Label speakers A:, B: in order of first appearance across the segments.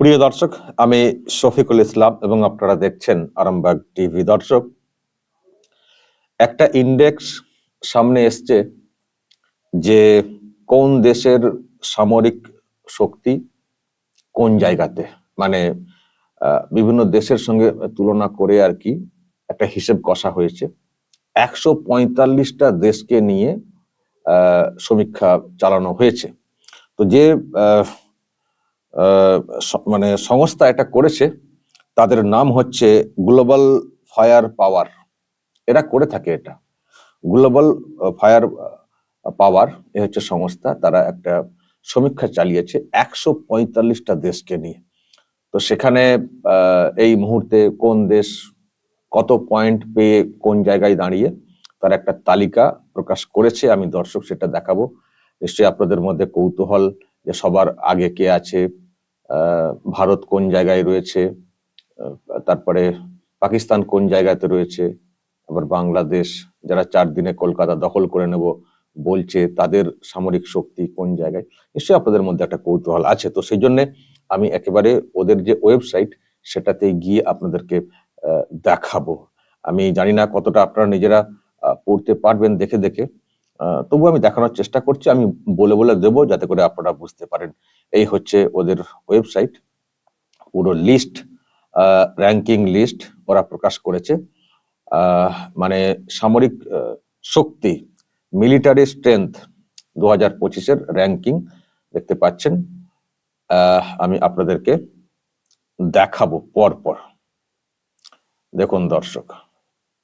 A: প্রিয় দর্শক, আমি শফিকুল ইসলাম এবং আপনারা দেখছেন আরামবাগ টিভি দর্শক। একটা ইন্ডেক্স সামনে এসছে যে কোন দেশের সামরিক শক্তি কোন জায়গাতে? মানে বিভিন্ন দেশের সঙ্গে তুলনা করে আর কি একটা হিসেব কষা হয়েছে। একশো পঁয়তাল্লিশটা দেশকে নিয়ে সমীক্ষা চালানো হয়েছে। তো যে মানে সংস্থা এটা করেছে, তাদের নাম হচ্ছে গ্লোবাল ফায়ার পাওয়ার এরা করে থাকে এটা। গ্লোবাল ফায়ার পাওয়ার এ হচ্ছে সংস্থা, তারা একটা সমীক্ষা চালিয়েছে একশো পঁয়তাল্লিশটা দেশকে নিয়ে। তো সেখানে এই মুহূর্তে কোন দেশ কত পয়েন্ট পেয়ে কোন জায়গায় দাঁড়িয়ে, তার একটা তালিকা প্রকাশ করেছে, আমি দর্শক সেটা দেখাবো। নিশ্চয়ই আপনাদের মধ্যে কৌতূহল যে সবার আগে কে আছে ভারত কোন জায়গায় রয়েছে? তারপরে পাকিস্তান কোন জায়গাতে রয়েছে? আবার বাংলাদেশ, যারা চার দিনে কলকাতা দখল করে নেব বলছে, তাদের সামরিক শক্তি কোন জায়গায়? নিশ্চয়ই আপনাদের মধ্যে একটা কৌতূহল আছে। তো সেই জন্য আমি একেবারে ওদের যে ওয়েবসাইট সেটাতে গিয়ে আপনাদেরকে দেখাবো। আমি জানি না কতটা আপনারা নিজেরা পড়তে পারবেন দেখে দেখে। তবু আমি দেখানোর চেষ্টা করছি। আমি বলে বলে দেবো যাতে করে আপনারা বুঝতে পারেন এই হচ্ছে ওদের ওয়েবসাইট। পুরো লিস্ট র্যাঙ্কিং লিস্ট ওরা প্রকাশ করেছে। মানে সামরিক শক্তি মিলিটারি স্ট্রেংথ দু হাজার পঁচিশের র্যাঙ্কিং দেখতে পাচ্ছেন। আমি আপনাদেরকে দেখাবো পর পর দেখুন দর্শক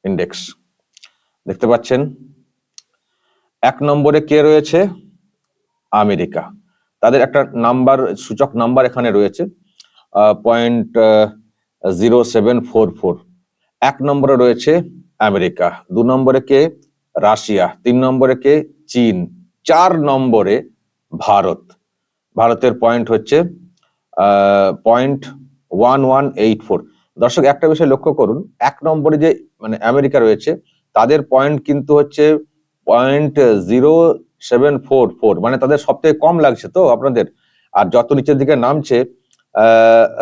A: ইন্ডেক্স দেখতে পাচ্ছেন, এক নম্বরে কে রয়েছে? আমেরিকা। তাদের একটা নাম্বার, সূচক নাম্বার এখানে রয়েছে point zero seven four four এক নম্বরে রয়েছে আমেরিকা, দু নম্বরে কে? রাশিয়া, তিন নম্বরে কে? চীন, চার নম্বরে ভারত। ভারতের পয়েন্ট হচ্ছে point one one eight four দর্শক, একটা বিষয় লক্ষ্য করুন, এক নম্বরে যে মানে আমেরিকা রয়েছে, তাদের পয়েন্ট কিন্তু হচ্ছে point zero seven four four মানে তাদের সব থেকে কম লাগছে তো আপনাদের। আর যত নিচের দিকে নামছে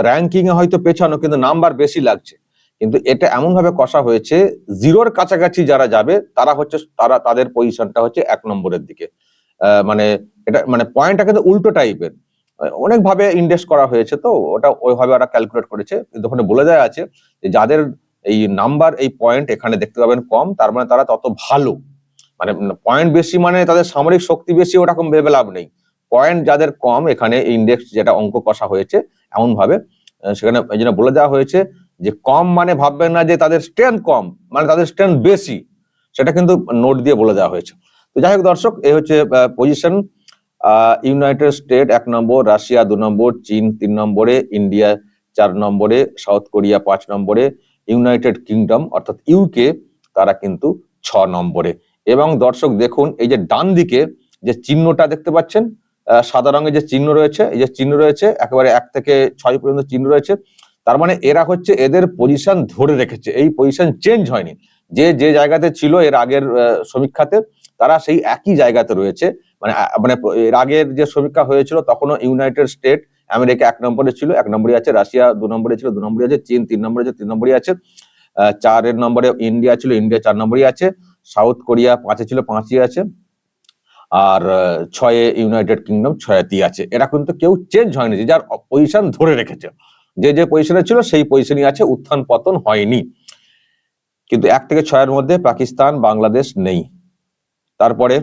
A: র্যাঙ্কিং এ হয়তো পেছানো, কিন্তু নাম্বার বেশি লাগছে। কিন্তু এটা এমন ভাবে কষা হয়েছে, জিরোর কাছাকাছি যারা যাবে, তারা হচ্ছে, তারা, তাদের পজিশনটা হচ্ছে এক নম্বরের দিকে। মানে এটা মানে পয়েন্টটা কিন্তু উল্টো টাইপের অনেক ভাবে ইন্ডেক্স করা হয়েছে তো, ওটা ওইভাবে ওরা ক্যালকুলেট করেছে। কিন্তু ওখানে বলে দেওয়া আছে যে, যাদের এই নাম্বার এই পয়েন্ট এখানে দেখতে পাবেন কম, তার মানে তারা তত ভালো। মানে পয়েন্ট বেশি মানে তাদের সামরিক শক্তি বেশি, ওরকম ভেবে লাভ নেই। পয়েন্ট যাদের কম, এখানে ইন্ডেক্স যেটা অঙ্ক কষা হয়েছে এমন ভাবে সেখানে এই জন্য বলে দেওয়া হয়েছে যে কম মানে ভাববেন না যে তাদের স্ট্রেংথ কম মানে তাদের স্ট্রেংথ বেশি, সেটা কিন্তু নোট দিয়ে বলে দেওয়া হয়েছে। তো যাই হোক দর্শক, এই হচ্ছে পজিশন ইউনাইটেড স্টেট এক নম্বর রাশিয়া দু নম্বর, চীন তিন নম্বরে ইন্ডিয়া চার নম্বরে সাউথ কোরিয়া পাঁচ নম্বরে ইউনাইটেড কিংডম অর্থাৎ ইউকে তারা কিন্তু ছ নম্বরে। এবং দর্শক দেখুন, এই যে ডান দিকে যে চিহ্নটা দেখতে পাচ্ছেন সাদা রঙের যে চিহ্ন রয়েছে, এই যে চিহ্ন রয়েছে, একেবারে এক থেকে ছয় পর্যন্ত চিহ্ন রয়েছে, তার মানে এরা হচ্ছে এদের পজিশন ধরে রেখেছে। এই পজিশন চেঞ্জ হয়নি। যে যে জায়গাতে ছিল এর আগের সমীক্ষাতে, তারা সেই একই জায়গাতে রয়েছে। মানে মানে এর আগের যে সমীক্ষা হয়েছিল, তখনও ইউনাইটেড স্টেট আমেরিকা এক নম্বরে ছিল, এক নম্বরে আছে রাশিয়া দু নম্বরে ছিল, দু নম্বরে আছে, চীন তিন নম্বরে আছে, তিন নম্বরে আছে চারের নম্বরে ইন্ডিয়া ছিল, ইন্ডিয়া চার নম্বরে আছে সাউথ কোরিয়া পাঁচে ছিল, পাঁচই আছে। আর ছয়ে ইউনাইটেড কিংডম ছয়াতি আছে। এরা কিন্তু কেউ চেঞ্জ হয়নি, যে যার পজিশন ধরে রেখেছে। যে যে পজিশনে ছিল, সেই পজিশনই আছে, উত্থান পতন হয়নি। কিন্তু এক থেকে ছয়ের মধ্যে পাকিস্তান, বাংলাদেশ নেই। তারপরে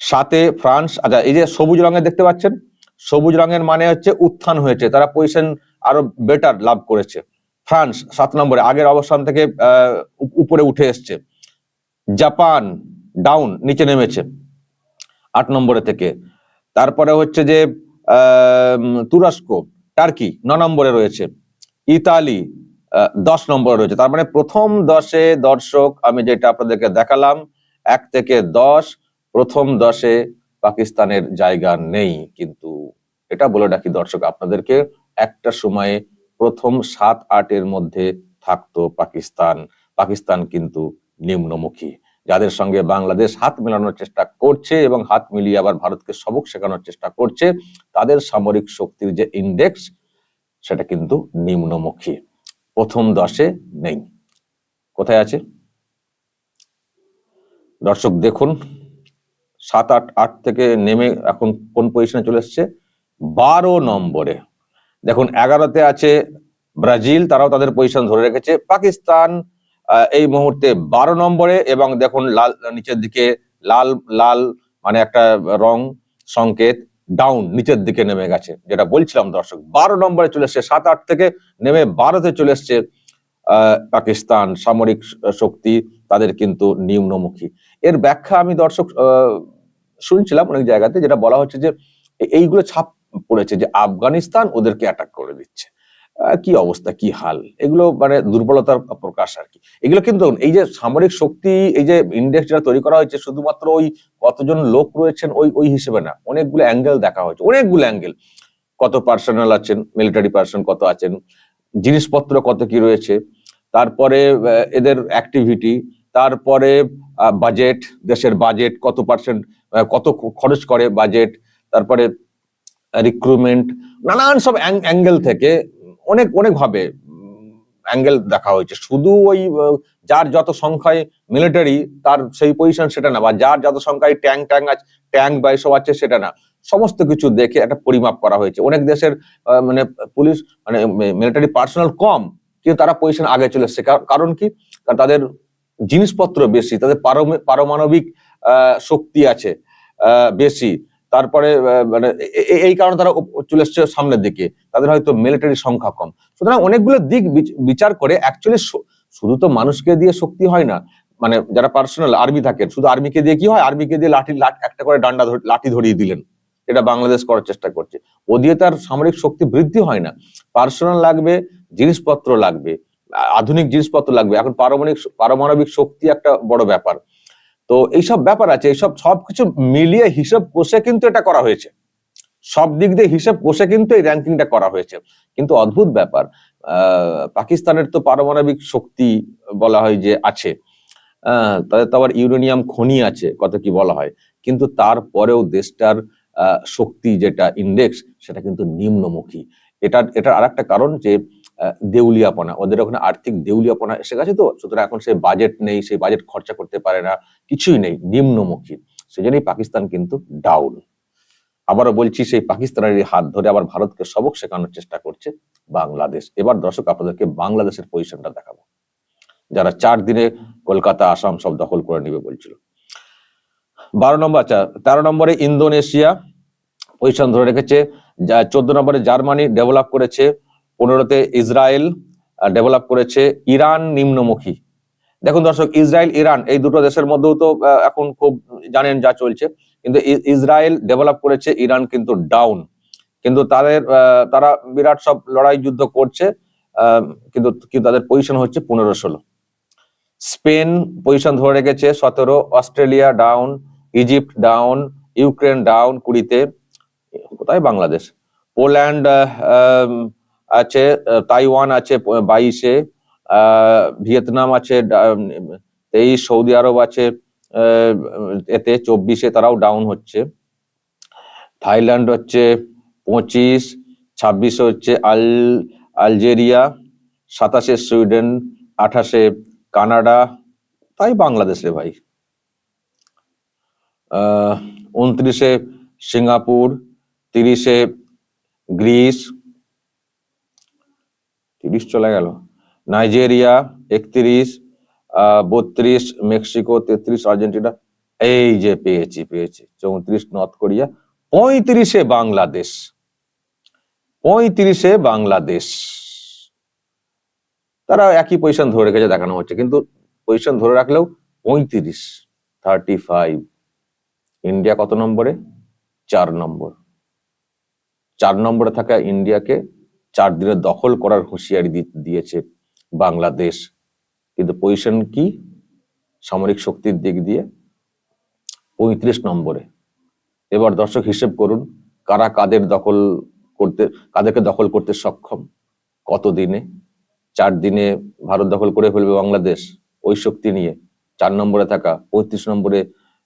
A: সাতে ফ্রান্স আচ্ছা এই যে সবুজ রঙের দেখতে পাচ্ছেন? সবুজ রঙের মানে হচ্ছে উত্থান হয়েছে। তারা পজিশন আরও বেটার লাভ করেছে। ফ্রান্স সাত নম্বরে, আগের অবস্থান থেকে উপরে উঠে এসছে। জাপান ডাউন, নিচে নেমেছে, আট নম্বরে থেকে। তারপরে হচ্ছে যে তুরস্ক, টার্কি, ন নম্বরে রয়েছে। ইতালি দশ নম্বরে রয়েছে। তার মানে প্রথম দশে দর্শক, আমি যেটা আপনাদেরকে দেখালাম, এক থেকে দশ, প্রথম দশে পাকিস্তানের জায়গা নেই। কিন্তু এটা বলে রাখি দর্শক, আপনাদেরকে একটা সময়ে প্রথম সাত আটের মধ্যে থাকতো পাকিস্তান। পাকিস্তান কিন্তু নিম্নমুখী। যাদের সঙ্গে বাংলাদেশ হাত মেলানোর চেষ্টা করছে এবং হাত মিলিয়ে আবার ভারতকে সবক শেখানোর চেষ্টা করছে, তাদের সামরিক শক্তির যে ইন্ডেক্স সেটা কিন্তু নিম্নমুখী। প্রথম দশে নেই। কোথায় আছে? দর্শক, দেখুন, সাত আট আট থেকে নেমে এখন কোন পজিশনে চলে এসছে? বারো নম্বরে। দেখুন, এগারোতে আছে ব্রাজিল, তারাও তাদের পজিশন ধরে রেখেছে। পাকিস্তান এই মুহূর্তে বারো নম্বরে এবং দেখুন, লাল, নিচের দিকে লাল লাল মানে একটা রং সংকেত ডাউন নিচের দিকে নেমে গেছে, যেটা বলছিলাম দর্শক। বারো নম্বরে চলে এসছে, সাত, আট থেকে নেমে বারোতে চলে এসছে পাকিস্তান সামরিক শক্তি, তাদের কিন্তু নিম্নমুখী। এর ব্যাখ্যা আমি দর্শক শুনছিলাম অনেক জায়গাতে, যেটা বলা হচ্ছে যে এইগুলো ছাপ পড়েছে যে আফগানিস্তান ওদেরকে অ্যাটাক করে দিচ্ছে। কি অবস্থা, কি হাল? এগুলো মানে দুর্বলতার প্রকাশ আর কি। এগুলো কিন্তু এই যে সামরিক শক্তি, এই যে ইন্ডেক্স যেটা তৈরি করা হয়েছে, শুধুমাত্র ওই কতজন লোক রয়েছেন ওই ওই হিসেবে না। অনেকগুলো অ্যাঙ্গেল দেখা হয়েছে, অনেকগুলো অ্যাঙ্গেল কত পার্সোনাল আছেন মিলিটারি পার্সন কত আছেন, জিনিসপত্র কত কি রয়েছে, তারপরে এদের অ্যাক্টিভিটি তারপরে বাজেট দেশের বাজেট কত পার্সেন্ট কত খরচ করে বাজেট তারপরে রিক্রুটমেন্ট নানান সব অ্যাঙ্গেল থেকে অনেক অনেক ভাবে অ্যাঙ্গেল দেখা হয়েছে। শুধু ওই, যার যত সংখ্যায় মিলিটারি তার সেই পজিশন সেটা না, বা যার যত সংখ্যায় ট্যাঙ্ক ট্যাঙ্ক আছে ট্যাঙ্ক বা এসব আছে সেটা না। সমস্ত কিছু দেখে একটা পরিমাপ করা হয়েছে। অনেক দেশের মানে পুলিশ মানে মিলিটারি পার্সোনাল কম, কিন্তু তারা পজিশন আগে চলে এসছে। কারণ কি? কারণ তাদের জিনিসপত্র বেশি, তাদের পারমাণবিক শক্তি আছে বেশি। তারপরে মানে এই কারণে তারা চলে এসছে সামনের দিকে। তাদের হয়তো মিলিটারি সংখ্যা কম। সুতরাং অনেকগুলো দিক বিচ- বিচার করে অ্যাকচুয়ালি শুধু তো মানুষকে দিয়ে শক্তি হয় না। মানে যারা পার্সোনাল আর্মি থাকেন, শুধু আর্মিকে দিয়ে কি হয়? আর্মিকে দিয়ে লাঠ- একটা করে ডান্ডা লাঠি ধরিয়ে দিলেন। এটা বাংলাদেশ করার চেষ্টা করছে। ও দিয়ে তার সামরিক শক্তি বৃদ্ধি হয় না। পার্সোনাল লাগবে, জিনিসপত্র লাগবে আধুনিক জিনিসপত্র লাগবে। এখন পারমাণবিক পারমাণবিক শক্তি একটা বড় ব্যাপার। তো এইসব ব্যাপার আছে, এইসব সবকিছু মিলিয়ে হিসাব কষে কিন্তু এটা করা হয়েছে। সব দিক দিয়ে হিসাব কষে কিন্তু এই র্যাঙ্কিংটা করা হয়েছে। কিন্তু অদ্ভুত ব্যাপার পাকিস্তানের তো পারমাণবিক শক্তি বলা হয় যে আছে তাদের তো আবার ইউরেনিয়াম খনি আছে কত কি বলা হয়। কিন্তু তারপরেও দেশটার শক্তি যেটা ইন্ডেক্স সেটা কিন্তু নিম্নমুখী। এটা এটার আর একটা কারণ যে দেউলিয়াপনা। ওদের ওখানে আর্থিক দেউলিয়াপনা এসে গেছে তো, সুতরাং এখন সেই বাজেট নেই সেই বাজেট খরচা করতে পারে না, কিছুই নেই, নিম্নমুখী। সেজন্যই পাকিস্তান কিন্তু ডাউন আবারও বলছি, সেই পাকিস্তানের হাত ধরে আবার ভারতকে সবক শেখানোর চেষ্টা করছে বাংলাদেশ। এবার দর্শক, আপনাদেরকে বাংলাদেশের পজিশনটা দেখাবো। যারা চার দিনে কলকাতা, আসাম সব দখল করে নেবে বলছিল। বারো নম্বর আচ্ছা তেরো নম্বরে ইন্দোনেশিয়া পজিশন ধরে রেখেছে। চোদ্দ নম্বরে জার্মানি ডেভেলপ করেছে। পনেরোতে ইসরায়েল ডেভেলপ করেছে ইরান নিম্নমুখী। দেখুন দর্শক, ইসরায়েল, ইরান এই দুটো দেশের মধ্যেও তো এখন খুব জানেন যা চলছে। কিন্তু ইসরায়েল ডেভেলপ করেছে, ইরান কিন্তু ডাউন কিন্তু তাদের তারা বিরাট সব লড়াই যুদ্ধ করছে কিন্তু কিন্তু তাদের পজিশন হচ্ছে পনেরো ষোলো। স্পেন পজিশন ধরে রেখেছে সতেরো, Australia down Egypt down Ukraine down কুড়িতে, কোথায় বাংলাদেশ? পোল্যান্ড আছে তাইওয়ান আছে বাইশে ভিয়েতনাম আছে তেইশ, সৌদি আরব আছে এতে চব্বিশে তারাও ডাউন হচ্ছে। থাইল্যান্ড হচ্ছে পঁচিশ, ছাব্বিশে হচ্ছে আল, আলজেরিয়া, সাতাশে সুইডেন, আঠাশে কানাডা, তাই বাংলাদেশ রে ভাই। উনত্রিশে সিঙ্গাপুর, তিরিশে গ্রিস তিরিশ চলে গেল। নাইজেরিয়া একত্রিশ বত্রিশ, মেক্সিকো তেত্রিশ, আর্জেন্টিনা, এই যে পেয়েছি পেয়েছি। চৌত্রিশ, নর্থ কোরিয়া, পঁয়ত্রিশে বাংলাদেশ। পঁয়ত্রিশে বাংলাদেশ। তারা একই পজিশন ধরে রেখেছে, দেখানো হচ্ছে। কিন্তু পজিশন ধরে রাখলেও পঁয়ত্রিশ থার্টি ফাইভ ইন্ডিয়া কত নম্বরে? চার নম্বর। চার নম্বরে থাকা ইন্ডিয়াকে চার দিনে দখল করার হুঁশিয়ারি দিয়েছে বাংলাদেশ। কিন্তু পজিশন কি? সামরিক শক্তির দিক দিয়ে পঁয়ত্রিশ নম্বরে। এবার দর্শক হিসেব করুন, কারা কাদের দখল করতে, কাদেরকে দখল করতে সক্ষম? কত দিনে চার দিনে ভারত দখল করে ফেলবে বাংলাদেশ ওই শক্তি নিয়ে। চার নম্বরে থাকা, পঁয়ত্রিশ নম্বরে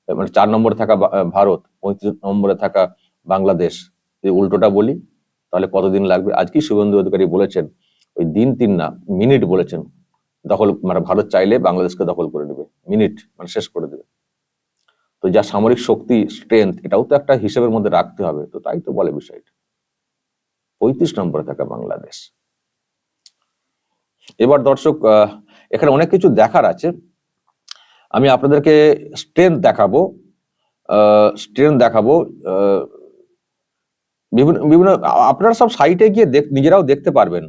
A: মানে চার নম্বরে থাকা ভারত, পঁয়ত্রিশ নম্বরে থাকা বাংলাদেশ। উল্টোটা বলি তাহলে কতদিন লাগবে? আজকেই শুভেন্দু অধিকারী বলেছেন? ওই দিন তিন না, মিনিট বলেছেন। দখল মানে ভারত চাইলে বাংলাদেশকে দখল করে নেবে। মিনিট মানে শেষ করে দেবে। তো যা সামরিক শক্তি স্ট্রেংথ এটাও তো একটা হিসেবের মধ্যে রাখতে হবে। তো তাই তো বলে বিষয়টা। পঁয়ত্রিশ নম্বরে থাকা বাংলাদেশ। এবার দর্শক এখানে অনেক কিছু দেখার আছে। আমি আপনাদেরকে স্ট্রেংথ দেখাবো। স্ট্রেংথ দেখাবো। বিভিন্ন বিভিন্ন, আপনারা সব সাইটে গিয়ে নিজেরাও দেখতে পারবেন।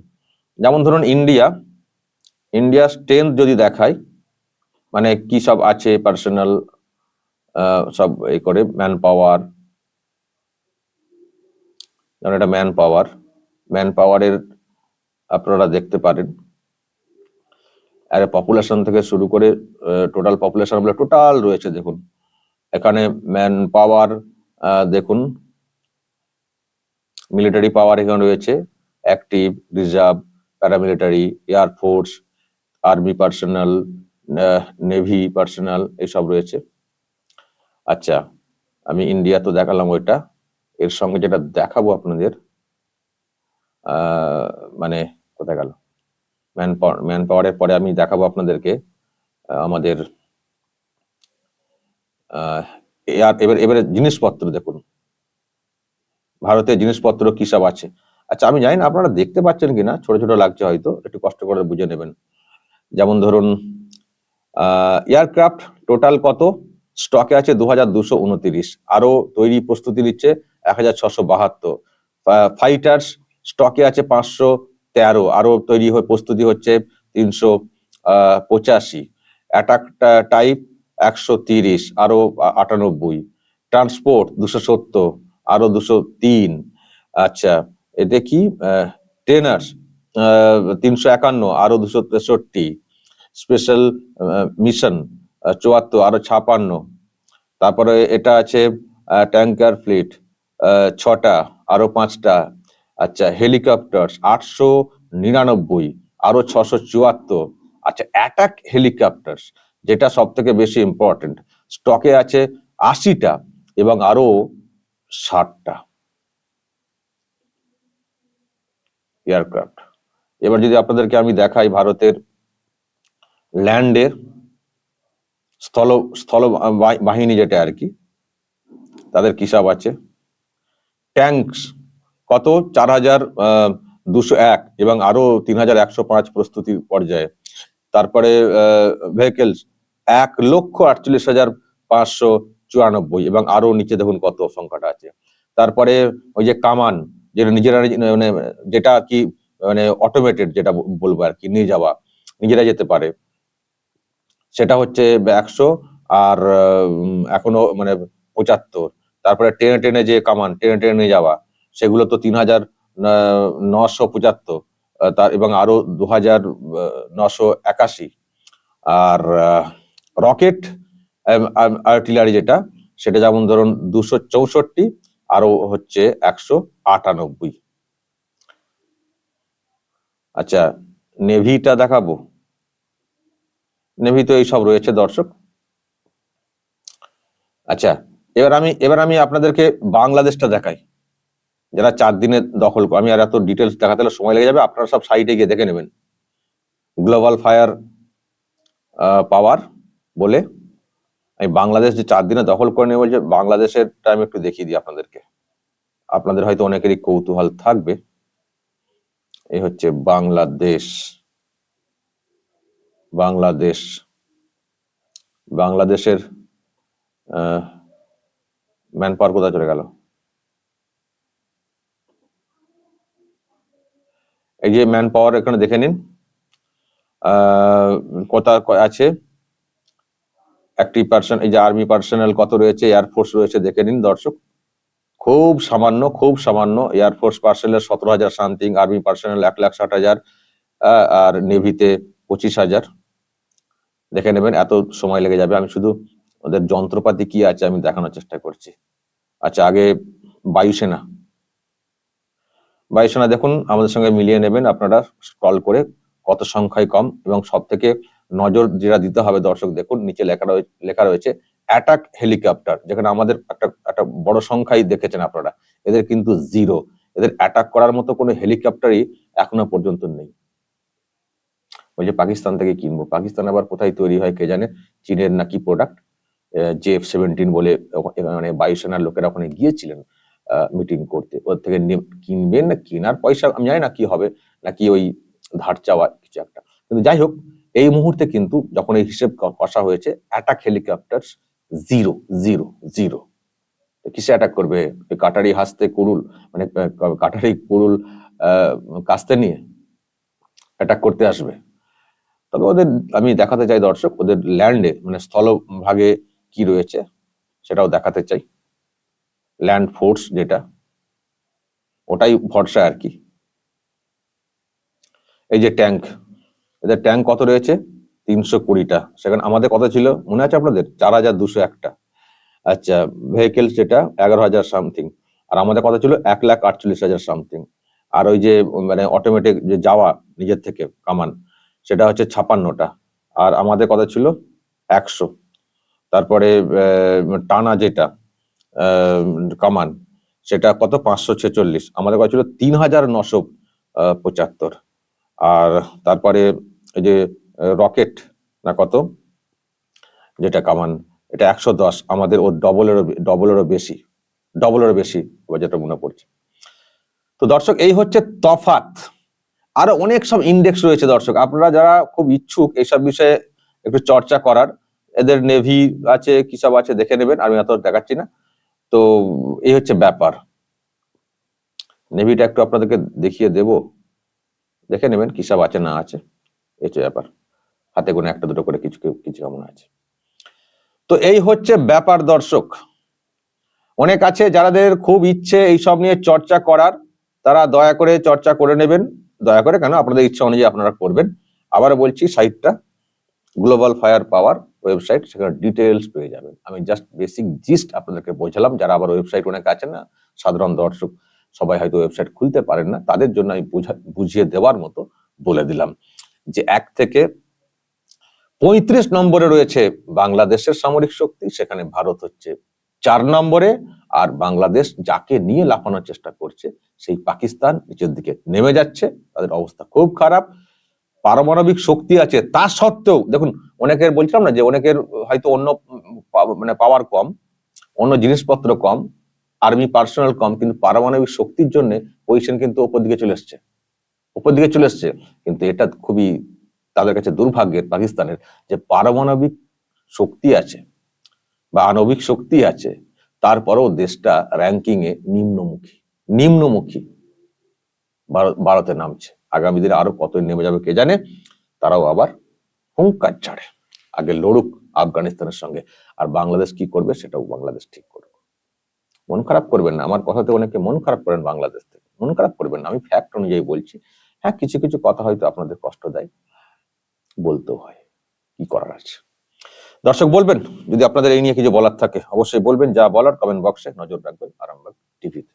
A: যেমন ধরুন ইন্ডিয়া ইন্ডিয়া স্ট্রেংথ যদি দেখায় মানে কি সব আছে পার্সোনাল সব এই করে ম্যান পাওয়ার এটা ম্যান পাওয়ার ম্যান পাওয়ারের আপনারা দেখতে পারেন। আর পপুলেশন থেকে শুরু করে টোটাল পপুলেশন বলে টোটাল রয়েছে দেখুন। এখানে ম্যান পাওয়ার দেখুন মিলিটারি পাওয়ার এখানে রয়েছে active reserve paramilitary air force army personnel navy personnel এসব রয়েছে। আচ্ছা আমি ইন্ডিয়া তো দেখালাম ওইটা। এর সঙ্গে যেটা দেখাবো আপনাদের মানে কোথায় গেল? ম্যান পাওয়ার ম্যান পাওয়ারের পরে আমি দেখাবো আপনাদেরকে আমাদের এবার, এবারে জিনিসপত্র দেখুন। ভারতের জিনিসপত্র কি সব আছে? আচ্ছা আমি জানি না, আপনারা দেখতে পাচ্ছেন কিনা, ছোট ছোট লাগছে হয়তো, একটু কষ্ট করে বুঝে নেবেন। যেমন ধরুন এয়ারক্রাফট টোটাল কত? স্টকে আছে দু হাজার দুশো উনতিরিশ। আরও তৈরি প্রস্তুতি নিচ্ছে এক হাজার ছশো বাহাত্তর। ফাইটার্স স্টকে আছে পাঁচশো তেরো। আরও তৈরি হয়ে প্রস্তুতি হচ্ছে তিনশো পঁচাশি। অ্যাটাক টাইপ একশো তিরিশ। আরও আটানব্বই। ট্রান্সপোর্ট দুশো সত্তর। আরও দুশো তিন। আচ্ছা এতে কি? ট্রেনার্স তিনশো একান্ন, আরও দুশো তেষট্টি। স্পেশাল মিশন চুয়াত্তর, আরও ছাপান্ন। তারপরে এটা আছে ট্যাঙ্কার ফ্লিট ছটা, আরও পাঁচটা। আচ্ছা হেলিকপ্টার আটশো নিরানব্বই, আরও ছশো চুয়াত্তর। আচ্ছা অ্যাটাক হেলিকপ্টার যেটা সব থেকে বেশি ইম্পর্টেন্ট স্টকে আছে আশিটা এবং আরও ষাটটা এয়ারক্রাফট। এবার যদি আপনাদেরকে আমি দেখাই ভারতের ল্যান্ডের স্থল স্থল বাহিনী যেটা আর কি, তাদের কিসাব আছে? ট্যাঙ্কস কত? চার হাজার দুশো এক এবং আরও তিন হাজার একশো পাঁচ প্রস্তুতি পর্যায়ে। তারপরে ভেহিকেলস এক লক্ষ আটচল্লিশ হাজার পাঁচশো চুরানব্বই এবং আরও নিচে দেখুন কত সংখ্যাটা আছে। তারপরে ওই যে কামান, যেটা নিজেরা মানে যেটা কি মানে অটোমেটেড যেটা বলব আর কি, নিয়ে যাওয়া, নিজেরা যেতে পারে। সেটা হচ্ছে একশো আর এখনও মানে পঁচাত্তর। তারপরে ট্রেনে ট্রেনে যে কামান ট্রেনে ট্রেনে নিয়ে যাওয়া, সেগুলো তো তিন হাজার নশো পঁচাত্তর তার এবং আরও দু হাজার নশো একাশি। আর রকেট আর্টিলারি যেটা, সেটা যেমন ধরুন দুশো চৌষট্টি আরও হচ্ছে একশো আটানব্বই। আচ্ছা নেভিটা দেখাবো। নেভি তো এইসব রয়েছে, দর্শক। আচ্ছা এবার আমি এবার আমি আপনাদেরকে বাংলাদেশটা দেখাই। যারা চার দিনে দখল আমি আর এত ডিটেলস দেখাতে হলে সময় লেগে যাবে, আপনারা সব সাইটে গিয়ে দেখে নেবেন। গ্লোবাল ফায়ার পাওয়ার বলে। আমি বাংলাদেশ যে চার দিনে দখল করে নেবে বলছে বাংলাদেশের টাইম একটু দেখিয়ে দিই আপনাদেরকে। আপনাদের হয়তো অনেকেরই কৌতূহল থাকবে। এই হচ্ছে বাংলাদেশ। বাংলাদেশ। বাংলাদেশের ম্যান পাওয়ার কোথায় চলে গেল? এই যে ম্যান পাওয়ার এখানে দেখে নিন। আহ, কত আছে? একটি পার্সন এই যে আর্মি পার্সোনাল কত রয়েছে? এয়ারফোর্স রয়েছে, দেখে নিন দর্শক। খুব সামান্য খুব সামান্য এয়ারফোর্স পার্সোনাল সতেরো হাজার সামথিং আর্মি পার্সোনাল এক লাখ ষাট হাজার আর নেভিতে পঁচিশ হাজার। দেখে নেবেন, এত সময় লেগে যাবে। আমি শুধু ওদের যন্ত্রপাতি কি আছে আমি দেখানোর চেষ্টা করছি। আচ্ছা আগে বায়ুসেনা। বায়ুসেনা দেখুন, আমাদের সঙ্গে মিলিয়ে নেবেন আপনারা স্ক্রল করে, কত সংখ্যায় কম এবং সব থেকে নজর যেটা দিতে হবে দর্শক, দেখুন, নিচে লেখা লেখা রয়েছে অ্যাটাক হেলিকপ্টার যেখানে আমাদের একটা একটা বড় সংখ্যাই দেখেছেন আপনারা। এদের কিন্তু জিরো এদের অ্যাটাক করার মতো কোনো হেলিকপ্টারই এখনও পর্যন্ত নেই। ওই যে পাকিস্তান থেকে কিনবো। পাকিস্তান আবার কোথায় তৈরি হয় কে জানে? চীনের নাকি প্রোডাক্ট জে এফ সেভেন্টিন বলে মানে বায়ুসেনার লোকেরা ওখানে গিয়েছিলেন মিটিং করতে। ওর থেকে কিনবেন না, কেনার পয়সা, আমি জানি না কি হবে, নাকি ওই ধার চাওয়া কিছু একটা। কিন্তু যাই হোক এই মুহূর্তে কিন্তু যখন এই হিসেব কষা হয়েছে attack helicopter zero zero zero কিসে অ্যাটাক করবে? কাটারি হাসতে কুরুল মানে কাটারি কুরুল কাস্তে নিয়ে অ্যাটাক করতে আসবে। তবে ওদের, আমি দেখাতে চাই দর্শক, ওদের ল্যান্ডে মানে স্থলভাগে কি রয়েছে, সেটাও দেখাতে চাই। ল্যান্ড ফোর্স যেটা, ওটাই ভরসা আর কি। এই যে ট্যাঙ্ক এদের ট্যাঙ্ক কত রয়েছে? তিনশো কুড়িটা। সেখানে আমাদের কত ছিল? মনে আছে আপনাদের? চার হাজার দুশো একটা। আচ্ছা ভেহিকেলস যেটা, এগারো হাজার সামথিং আর আমাদের কত ছিল? এক লাখ আটচল্লিশ হাজার সামথিং আর ওই যে মানে অটোমেটিক যে যাওয়া, নিজের থেকে কামান, সেটা হচ্ছে ছাপান্নটা। আর আমাদের কত ছিল? একশো। তারপরে টানা যেটা কামান, সেটা কত? পাঁচশো ছেচল্লিশ। আমাদের কত ছিল? তিন হাজার নশো পঁচাত্তর। আর তারপরে এই যে রকেট না কত? যেটা কামান, এটা একশো দশ, আমাদের ওর ডবলেরও ডবলেরও বেশি ডবলেরও বেশি যেটা মনে পড়ছে। তো দর্শক, এই হচ্ছে তফাত আরও অনেক সব ইন্ডেক্স রয়েছে দর্শক, আপনারা যারা খুব ইচ্ছুক এইসব বিষয়ে একটু চর্চা করার, এদের নেভি আছে, কি সব আছে দেখে নেবেন, আমি এত দেখাচ্ছি না। তো এই হচ্ছে ব্যাপার। নেভিটা একটু আপনাদেরকে দেখিয়ে দেব, দেখে নেবেন কি সব আছে না আছে। হচ্ছে ব্যাপার। হাতে কোনো একটা দুটো করে কিছু কিছু কেমন আছে। তো এই হচ্ছে ব্যাপার দর্শক। অনেক আছে যাদের খুব ইচ্ছে এইসব নিয়ে চর্চা করার, তারা দয়া করে চর্চা করে নেবেন। দয়া করে কেন? আপনাদের ইচ্ছা অনুযায়ী আপনারা করবেন। আবার বলছি, সাইটটা গ্লোবাল ফায়ার পাওয়ার ওয়েবসাইট, সেখানে ডিটেলস পেয়ে যাবেন। আমি জাস্ট বেসিক জিস্ট আপনাদেরকে বোঝালাম। যারা আবার ওয়েবসাইট অনেক আছে না, সাধারণ দর্শক, সবাই হয়তো ওয়েবসাইট খুলতে পারেন না। তাদের জন্য আমি বুঝা- বুঝিয়ে দেওয়ার মতো বলে দিলাম। যে এক থেকে পঁয়ত্রিশ নম্বরে রয়েছে বাংলাদেশের সামরিক শক্তি, সেখানে ভারত হচ্ছে চার নম্বরে, আর বাংলাদেশ যাকে নিয়ে লাফানোর চেষ্টা করছে, সেই পাকিস্তান নিচের দিকে নেমে যাচ্ছে, তাদের অবস্থা খুব খারাপ। পারমাণবিক শক্তি আছে, তা সত্ত্বেও, দেখুন, অনেকের বলছিলাম না যে অনেকের হয়তো অন্য মানে পাওয়ার কম, অন্য জিনিসপত্র কম, আর্মি পার্সোনাল কম, কিন্তু পারমাণবিক শক্তির জন্য পজিশন কিন্তু ওপর দিকে চলে এসছে। উপর দিকে চলে এসছে, কিন্তু এটা খুবই তাদের কাছে দুর্ভাগ্যের, পাকিস্তানের, যে পারমাণবিক শক্তি আছে বা আণবিক শক্তি আছে, তারপরেও দেশটা র্যাঙ্কিং এ নিম্নমুখী নিম্নমুখী ভারতে নামছে। আগামী দিনে আরও কত নেমে যাবে কে জানে? তারাও আবার হুঙ্কার ছাড়ে। আগে লড়ুক আফগানিস্তানের সঙ্গে, আর বাংলাদেশ কি করবে সেটাও বাংলাদেশ ঠিক করবে মন খারাপ করবেন না। আমার কথাতে অনেকে মন খারাপ করেন বাংলাদেশ থেকে। মন খারাপ করবেন না। আমি ফ্যাক্ট অনুযায়ী বলছি হ্যাঁ কিছু কিছু কথা হয়তো আপনাদের কষ্ট দেয়। বলতেও হয় কি করার আছে। দর্শক বলবেন, যদি আপনাদের এই নিয়ে কিছু বলার থাকে, অবশ্যই বলবেন। যা বলার কমেন্ট বক্সে নজর রাখবেন, আরামবাগ টিভিতে